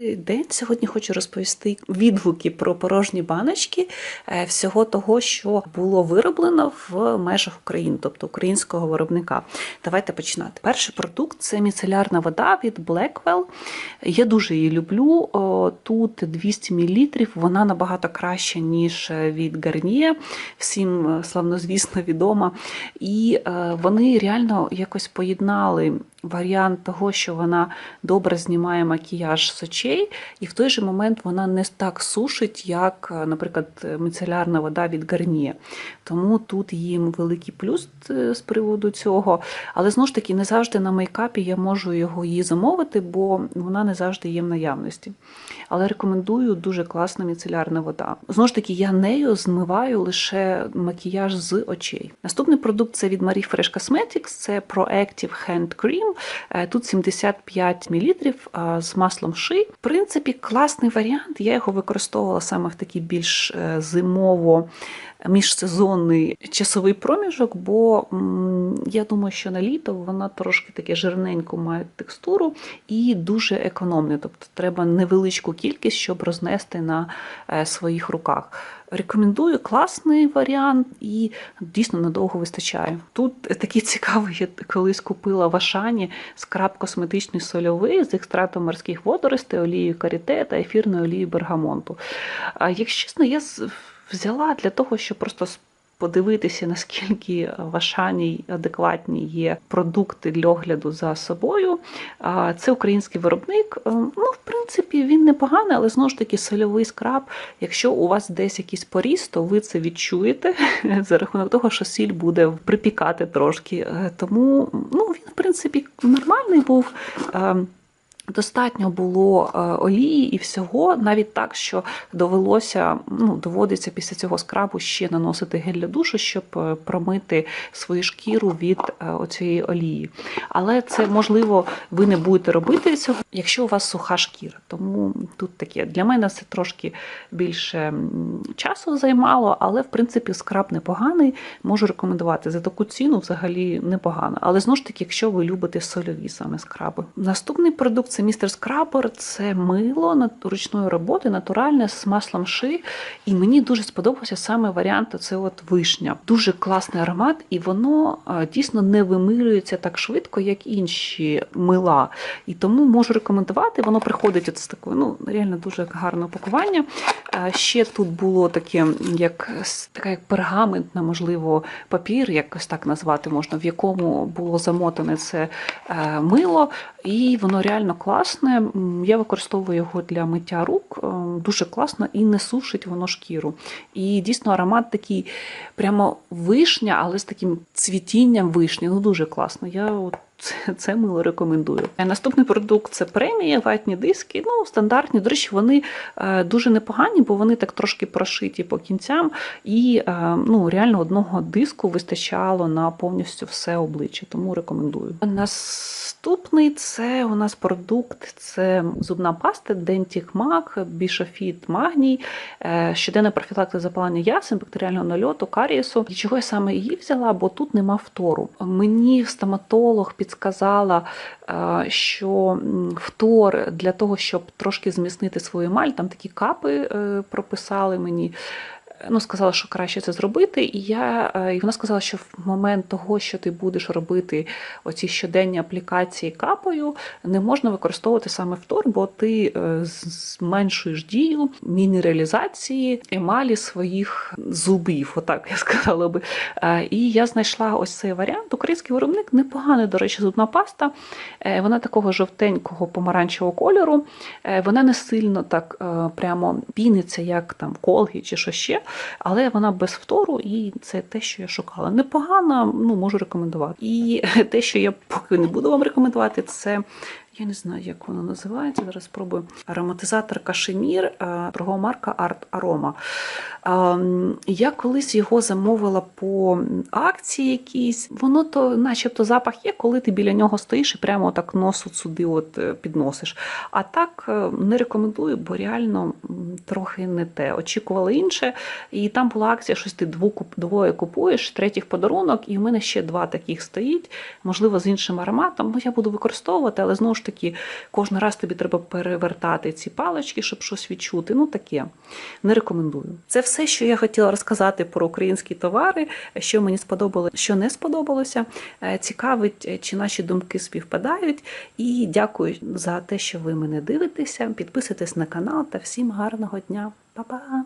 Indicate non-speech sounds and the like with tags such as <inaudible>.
День сьогодні хочу розповісти відгуки про порожні баночки е, всього того, що було вироблено в межах України, тобто українського виробника. Давайте починати. Перший продукт це міцелярна вода від Blackwell. Я дуже її люблю. Тут 200 мл, вона набагато краща, ніж від Garnier, всім е, славнозвісно відома. І е, вони реально якось поєднали варіант того, що вона добре знімає макіяж з очей, і в той же момент вона не так сушить, як, е, наприклад, міцелярна вода від Garnier. Тому тут їм великий плюс е, з приводу цього. Але знову ж таки, не завжди на мейкапі я можу його її замовити, бо вона не завжди є в наявності. Але рекомендую дуже класна міцелярна вода. Знову ж таки, я нею змиваю лише макіяж з очей. Наступний продукт це від Marie Fresh Cosmetics, це Proactive Hand Cream. Е, Тут 75 мл з маслом ши. В принципі, класний варіант. Я його використовувала саме в такі більш е, зимово міжсезонний часовий проміжок, бо я думаю, що на літо вона трошки таке жирненько має текстуру і дуже економне. Тобто треба невеличку кількість, щоб рознести на е, своїх руках. Рекомендую класний варіант і дійсно надовго вистачає. Тут такий цікавий, я колись купила в Ашані скраб косметичний сольовий з екстрактом морських водоростей, олією каріте та ефірною олією бергамонту. Якщо чесно, я взяла для того, щоб просто подивитися, наскільки в Ашані адекватні є продукти для огляду за собою. Це український виробник. Е, Ну, в принципі, він непоганий, але знову ж таки сольовий скраб. Якщо у вас десь якийсь поріз, то ви це відчуєте <laughs> за рахунок того, що сіль буде припікати трошки. Е, Тому ну, він, в принципі, нормальний був. Достатньо було е, олії і всього, навіть так, що довелося, ну, доводиться після цього скрабу ще наносити гель для душу, щоб е, промити свою шкіру від е, оцієї олії. Але це можливо, ви не будете робити цього, якщо у вас суха шкіра. Тому тут таке для мене це трошки більше часу займало, але в принципі скраб непоганий. Можу рекомендувати за таку ціну взагалі непогано. Але знову ж таки, якщо ви любите сольові саме скраби. Наступний продукт це містер скрабер, це мило ручної роботи, натуральне з маслом ши. І мені дуже сподобався саме варіант це от вишня. Дуже класний аромат, і воно дійсно не вимирюється так швидко, як інші мила. І тому можу рекомендувати. Воно приходить от з такою, ну реально дуже гарне упакування. Ще тут було таке, як така як пергаментна, можливо, папір, якось так назвати можна, в якому було замотане це е, мило, і воно реально класне. Я використовую його для миття рук. е, Дуже класно і не сушить воно шкіру. І дійсно аромат такий прямо вишня, але з таким цвітінням вишні. Ну дуже класно. Я от це, це мило рекомендую. Е, Наступний продукт це премія, ватні диски. Ну, стандартні. До речі, вони е, дуже непогані, бо вони так трошки прошиті по кінцям, і е, ну, реально одного диску вистачало на повністю все обличчя, тому рекомендую. Наступний це у нас продукт, це зубна паста Dentic Mac, Бішофіт Магній, щоденна профілактика запалення ясен, бактеріального нальоту, карієсу. І чого я саме її взяла, бо тут нема втору. Мені стоматолог підсказала, е, що втор для того, щоб трошки зміцнити свою емаль, там такі капи е, прописали мені. Ну, сказала, що краще це зробити, і я е, і вона сказала, що в момент того, що ти будеш робити оці щоденні аплікації капою, не можна використовувати саме втор, бо ти е, зменшуєш дію мінералізації емалі своїх зубів. Отак я сказала би. Е, І я знайшла ось цей варіант. Український виробник непоганий, до речі, зубна паста. Вона такого жовтенького помаранчевого кольору. Вона не сильно так прямо піниться, як там колгі чи що ще, але вона без втору, і це те, що я шукала. Непогана, ну можу рекомендувати. І <laughs> те, що я поки не буду вам рекомендувати, це. Я не знаю, як воно називається. Зараз спробую. Ароматизатор Кашемір, е, торгова марка Art Aroma. Ем, Я колись його замовила по акції якійсь. Воно то, начебто, запах є, коли ти біля нього стоїш і прямо так нос от сюди от е, підносиш. А так е, не рекомендую, бо реально трохи не те. Очікувала інше, і там була акція, щось ти двоє купуєш, третій в подарунок, і в мене ще два таких стоїть, можливо, з іншим ароматом. Ну, я буду використовувати, але знову ж ж таки, кожен раз тобі треба перевертати ці палички, щоб щось відчути. Ну таке не рекомендую. Це все, що я хотіла розказати про українські товари, що мені сподобалося, що не сподобалося. Е, Цікавить, е, чи наші думки співпадають. І дякую за те, що ви мене дивитеся. Підписуйтесь на канал та всім гарного дня. Па-па!